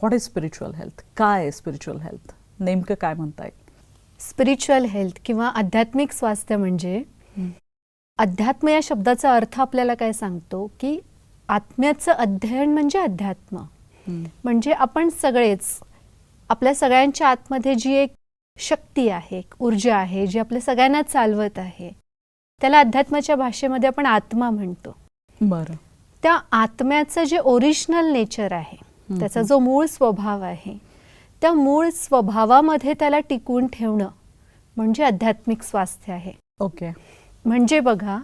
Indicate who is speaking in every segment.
Speaker 1: What is spiritual health काय आहे spiritual health नेमकं काय म्हणताय?
Speaker 2: स्पिरिच्युअल हेल्थ किंवा आध्यात्मिक स्वास्थ्य म्हणजे अध्यात्म या शब्दाचा अर्थ आपल्याला काय सांगतो की आत्म्याचं अध्ययन म्हणजे अध्यात्म. म्हणजे आपण सगळेच आपल्या सगळ्यांच्या आतमध्ये जी एक शक्ती आहे एक ऊर्जा आहे जी आपल्या सगळ्यांना चालवत आहे त्याला अध्यात्माच्या भाषेमध्ये आपण आत्मा म्हणतो.
Speaker 1: बरं.
Speaker 2: त्या आत्म्याचं जे ओरिजिनल नेचर आहे त्याचा जो मूळ स्वभाव आहे त्या मूळ स्वभावामध्ये त्याला टिकवून ठेवणं म्हणजे आध्यात्मिक स्वास्थ्य आहे.
Speaker 1: ओके.
Speaker 2: म्हणजे बघा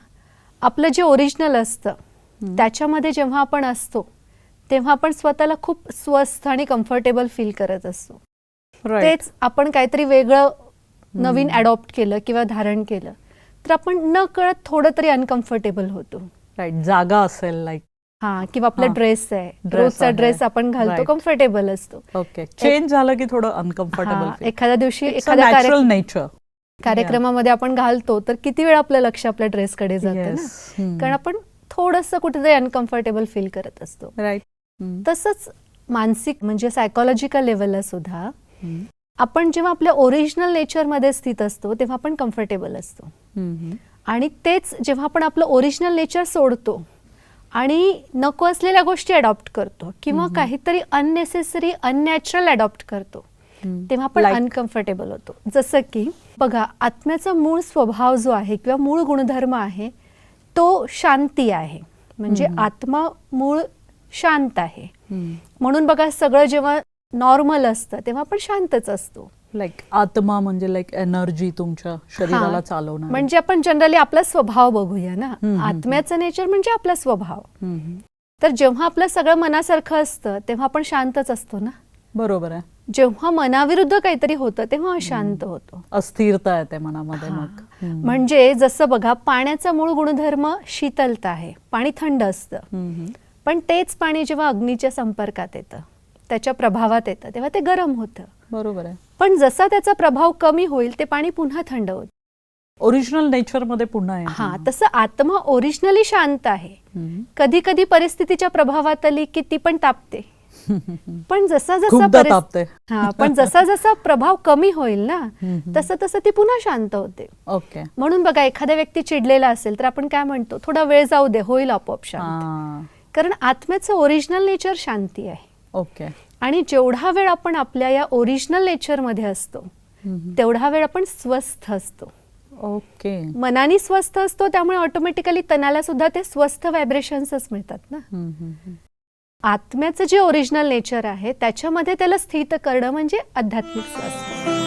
Speaker 2: आपलं जे ओरिजिनल असतं त्याच्यामध्ये जेव्हा आपण असतो तेव्हा आपण स्वतःला खूप स्वस्थ आणि कम्फर्टेबल फील करत असतो. तेच आपण काहीतरी वेगळं नवीन अडॉप्ट केलं किंवा धारण केलं तर आपण न कळत थोडं तरी अनकम्फर्टेबल होतो.
Speaker 1: राईट जागा असेल लाईक
Speaker 2: हा किंवा आपला. ड्रेस आहे. रोजचा. ड्रेस आपण घालतो. कम्फर्टेबल असतो.
Speaker 1: ओके चेंज झालं की थोडं अनकम्फर्टेबल
Speaker 2: एखाद्या दिवशी एखाद्या
Speaker 1: नेचर
Speaker 2: कार्यक्रमामध्ये आपण घालतो तर किती वेळ आपलं लक्ष आपल्या ड्रेसकडे जातं ना? कारण आपण थोडंसं कुठेतरी अनकम्फर्टेबल फील करत असतो.
Speaker 1: राईट
Speaker 2: तसंच मानसिक म्हणजे सायकोलॉजिकल लेवलला सुद्धा आपण जेव्हा आपल्या ओरिजिनल नेचरमध्ये स्थित असतो तेव्हा आपण कम्फर्टेबल असतो. आणि तेच जेव्हा आपण आपलं ओरिजिनल नेचर सोडतो आणि नको असलेल्या गोष्टी अडॉप्ट करतो किंवा काहीतरी अननेसेसरी अननॅचरल अडॉप्ट करतो. तेव्हा आपण अनकम्फर्टेबल होतो. जसं की बघा आत्म्याचा मूळ स्वभाव जो आहे किंवा मूळ गुणधर्म आहे तो शांती आहे. म्हणजे आत्मा मूळ शांत आहे. म्हणून बघा सगळं जेव्हा नॉर्मल असतं तेव्हा आपण शांतच असतो.
Speaker 1: लाईक आत्मा म्हणजे लाईक एनर्जी तुमच्या शरीराला. चालवणार.
Speaker 2: म्हणजे आपण जनरली आपला स्वभाव बघूया ना. आत्म्याचं नेचर म्हणजे आपला स्वभाव. तर जेव्हा आपलं सगळं मनासारखं असतं तेव्हा आपण शांतच असतो ना.
Speaker 1: बरोबर आहे.
Speaker 2: जेव्हा मनाविरुद्ध काहीतरी होतं तेव्हा अशांत होतो.
Speaker 1: अस्थिरता येते मनामध्ये. मग.
Speaker 2: म्हणजे जसं बघा पाण्याचा मूळ गुणधर्म शीतलता आहे. पाणी थंड असतं. पण तेच पाणी जेव्हा अग्नीच्या संपर्कात येतं त्याच्या प्रभावात येतं तेव्हा ते गरम होतं.
Speaker 1: बरोबर आहे.
Speaker 2: पण जसा त्याचा प्रभाव कमी होईल ते पाणी पुन्हा थंड होतं
Speaker 1: ओरिजिनल नेचरमध्ये पुन्हा आहे
Speaker 2: हा तसं आत्मा ओरिजिनली शांत आहे. कधी कधी परिस्थितीच्या प्रभावात आली की ती पण तापते. पण जसा जसा हा पण जसा जसा प्रभाव कमी होईल ना. तसं तसं ती पुन्हा शांत होते.
Speaker 1: ओके.
Speaker 2: म्हणून बघा एखाद्या व्यक्ती चिडलेला असेल तर आपण काय म्हणतो? थोडा वेळ जाऊ दे होईल आपोआप शांत. कारण आत्म्याचं ओरिजिनल नेचर शांती आहे.
Speaker 1: ओके.
Speaker 2: आणि जेवढा वेळ आपण आपल्या या ओरिजिनल नेचरमध्ये असतो. तेवढा वेळ आपण स्वस्थ असतो
Speaker 1: ओके
Speaker 2: मनाने स्वस्थ असतो त्यामुळे ऑटोमॅटिकली तनाला सुद्धा ते स्वस्थ व्हायब्रेशन्सच मिळतात ना. आत्म्याचं जे ओरिजिनल नेचर आहे त्याच्यामध्ये त्याला स्थित करणं म्हणजे आध्यात्मिक स्वास्थ्य